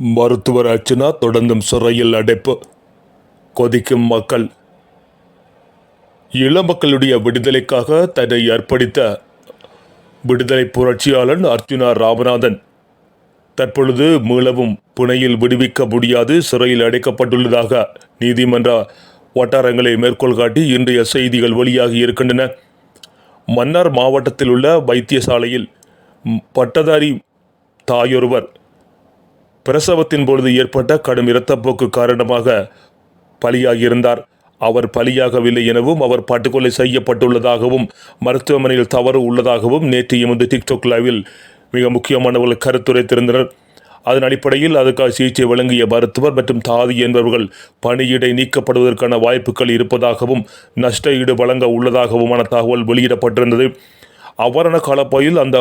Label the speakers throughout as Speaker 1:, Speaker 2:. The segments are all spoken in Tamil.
Speaker 1: மருத்துவர் அர்ச்சனா தொடர்ந்தும் சிறையில் அடைப்பு. கொதிக்கும் மக்கள். இளமக்களுடைய விடுதலைக்காக தன்னை அர்ப்பணித்த விடுதலை புரட்சியாளன் அர்ஜுனா ராமநாதன். தற்பொழுது மீளவும் புனையில் விடுவிக்க முடியாது சிறையில் அடைக்கப்பட்டுள்ளதாக நீதிமன்ற வட்டாரங்களை மேற்கோள் காட்டி இன்றைய செய்திகள் வெளியாகி இருக்கின்றன. மன்னார் மாவட்டத்தில் உள்ள வைத்தியசாலையில் பட்டதாரி தாயொருவர் பிரசவத்தின் பொழுது ஏற்பட்ட கடும் இரத்தப்போக்கு காரணமாக பலியாகியிருந்தார் அவர் பலியாகவில்லை எனவும் அவர் பட்டுக்கொலை செய்யப்பட்டுள்ளதாகவும் மருத்துவமனையில் தவறு உள்ளதாகவும் நேற்று எமது டிக்டாக் லைவில் மிக முக்கியமானவர்கள் கருத்துரைத்திருந்தனர். அதன் அடிப்படையில் அதுக்காக சிகிச்சை வழங்கிய மருத்துவர் மற்றும் தாதி என்பவர்கள் பணியிடை நீக்கப்படுவதற்கான வாய்ப்புகள் இருப்பதாகவும் நஷ்ட ஈடு வழங்க உள்ளதாகவுமான தகவல் வெளியிடப்பட்டிருந்தது. அவ்வாறான காலப்பகுதியில் அந்த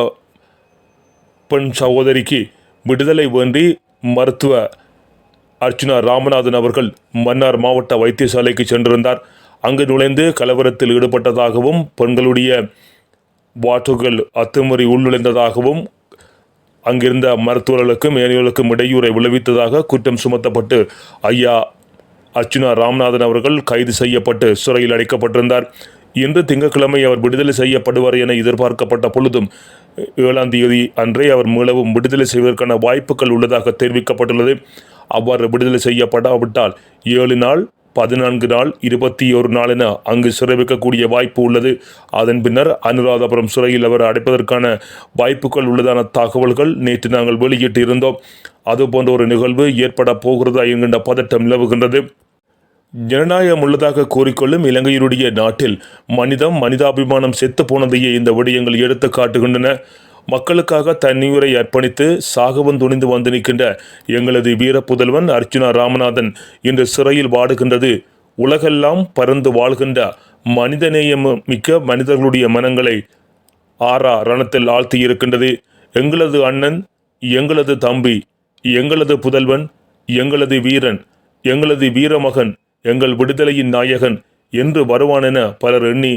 Speaker 1: பெண் சகோதரிக்கு விடுதலை வேண்டி மருத்துவ அர்ச்சுனா ராமநாதன் அவர்கள் மன்னார் மாவட்ட வைத்தியசாலைக்கு சென்றிருந்தார். அங்கு நுழைந்து கலவரத்தில் ஈடுபட்டதாகவும் பெண்களுடைய வாட்டுகள் அத்துமுறை உள்நுழைந்ததாகவும் அங்கிருந்த மருத்துவர்களுக்கும் ஏனையோருக்கும் இடையூறை விளைவித்ததாக குற்றம் சுமத்தப்பட்டு ஐயா அர்ச்சுனா ராமநாதன் அவர்கள் கைது செய்யப்பட்டு சிறையில் அடைக்கப்பட்டிருந்தார். இன்று திங்கட்கிழமை அவர் விடுதலை செய்யப்படுவார் என எதிர்பார்க்கப்பட்ட பொழுதும் ஏழாம் தேதி அன்றே அவர் மீளவும் விடுதலை செய்வதற்கான வாய்ப்புகள் உள்ளதாக தெரிவிக்கப்பட்டுள்ளது. அவ்வாறு விடுதலை செய்யப்படாவிட்டால் ஏழு நாள் பதினான்கு நாள் இருபத்தி ஒரு நாள் என அங்கு சிறை வைக்கக்கூடிய வாய்ப்பு உள்ளது. அதன் பின்னர் அனுராதபுரம் சிறையில் அவர் அடைப்பதற்கான வாய்ப்புகள் உள்ளதான தகவல்கள் நேற்று நாங்கள் வெளியிட்டு இருந்தோம் அதுபோன்ற ஒரு நிகழ்வு ஏற்பட போகிறதா என்கின்ற பதட்டம் நிலவுகின்றது. ஜனநாயகம் உள்ளதாக கூறிக்கொள்ளும் இலங்கையினுடைய நாட்டில் மனிதம் மனிதாபிமானம் செத்து போனதையே இந்த விடயங்கள் எடுத்து காட்டுகின்றன. மக்களுக்காக தன்னுயிரை அர்ப்பணித்து சாகவும் துணிந்து வந்து நிற்கின்ற எங்களது வீர புதல்வன் அர்ச்சுனா ராமநாதன் இன்று சிறையில் வாடுகின்றது. உலகெல்லாம் பறந்து வாழ்கின்ற மனிதநேயம் மிக்க மனிதர்களுடைய மனங்களை ஆறா ரணத்தில் ஆழ்த்தி இருக்கின்றது எங்களது அண்ணன் எங்களது தம்பி எங்களது புதல்வன் எங்களது வீரன் எங்களது வீரமகன் எங்கள் விடுதலையின் நாயகன் என்று வருவான் என பலர் எண்ணி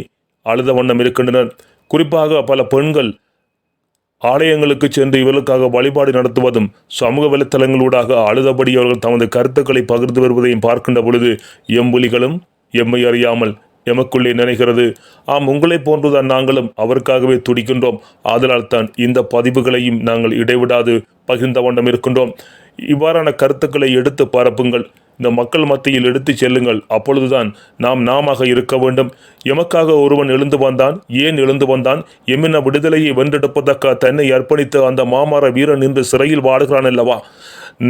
Speaker 1: அழுத வண்ணம் இருக்கின்றனர். குறிப்பாக பல பெண்கள் ஆலயங்களுக்கு சென்று இவர்களுக்காக வழிபாடு நடத்துவதும் சமூக வலைத்தளங்களூடாக அழுதபடி அவர்கள் தமது கருத்துக்களை பகிர்ந்து வருவதையும் பார்க்கின்ற பொழுது எம்புலிகளும் எம்மை அறியாமல் எமக்குள்ளே நினைகிறது. ஆம் உங்களைப் போன்றுதான் நாங்களும் அவருக்காகவே துடிக்கின்றோம். ஆதலால் தான் இந்த பதிவுகளையும் நாங்கள் இடைவிடாது பகிர்ந்த வண்ணம் இருக்கின்றோம். இவ்வாறான கருத்துக்களை எடுத்து பரப்புங்கள். இந்த மக்கள் மத்தியில் எடுத்துச் செல்லுங்கள். அப்பொழுதுதான் நாம் நாமாக இருக்க வேண்டும். எமக்காக ஒருவன் எழுந்து வந்தான் ஏன் எழுந்து வந்தான்? எம்மின விடுதலையை வென்றெடுப்பதற்காக தன்னை அர்ப்பணித்து அந்த மாமர வீரன் இன்று சிறையில் வாடுகிறான் அல்லவா?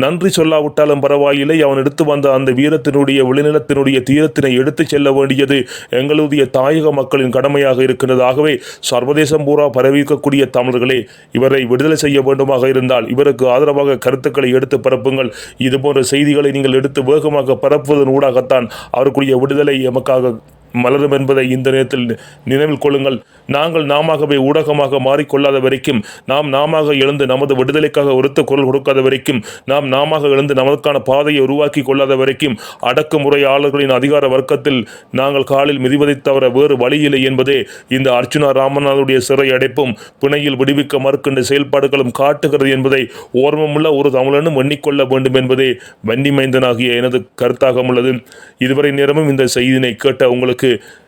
Speaker 1: நன்றி சொல்லாவிட்டாலும் பரவாயில்லை. அவன் எடுத்து வந்த அந்த வீரத்தினுடைய விளைநிலத்தினுடைய தீரத்தினை எடுத்துச் செல்ல வேண்டியது எங்களுடைய தாயக மக்களின் கடமையாக இருக்கின்றதாகவே சர்வதேசம் பூரா பரவிக்கக்கூடிய தமிழர்களே இவரை விடுதலை செய்ய வேண்டுமாக இருந்தால் இவருக்கு ஆதரவாக கருத்துக்களை எடுத்து பரப்புங்கள். இதுபோன்ற செய்திகளை நீங்கள் எடுத்து வேகமாக பரப்புவதன் ஊடாகத்தான் அவருக்குரிய விடுதலை எமக்காக மலரும் என்பதை இந்த நேரத்தில் நினைவில் கொள்ளுங்கள். நாங்கள் நாமாகவே ஊடகமாக மாறிக்கொள்ளாத வரைக்கும் நாம் நாமாக எழுந்து நமது விடுதலைக்காக ஒருத்த குரல் கொடுக்காத வரைக்கும் நாம் நாமாக எழுந்து நமக்கான பாதையை உருவாக்கி கொள்ளாத வரைக்கும் அடக்குமுறையாளர்களின் அதிகார வர்க்கத்தில் நாங்கள் காலில் மிதிவதை தவிர வேறு வழியில்லை என்பதே இந்த அர்ச்சுனா ராமநாதனுடைய சிறை அடைப்பும் பிணையில் விடுவிக்க மறுக்கின்ற செயல்பாடுகளும் காட்டுகிறது என்பதை ஓர்மமுள்ள ஒரு தமிழனும் எண்ணிக்கொள்ள வேண்டும் என்பதே வன்னிமைந்தனாகிய எனது கருத்தாக உள்ளது இதுவரை நேரமும் இந்த செய்தினை கேட்ட உங்களுக்கு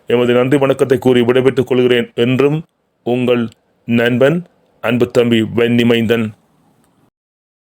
Speaker 1: எமது நன்றி வணக்கத்தை கூறி விடைபெற்றுக் கொள்கிறேன் என்றும் உங்கள் நண்பன் அன்பு தம்பி வெண்ணிமைந்தன்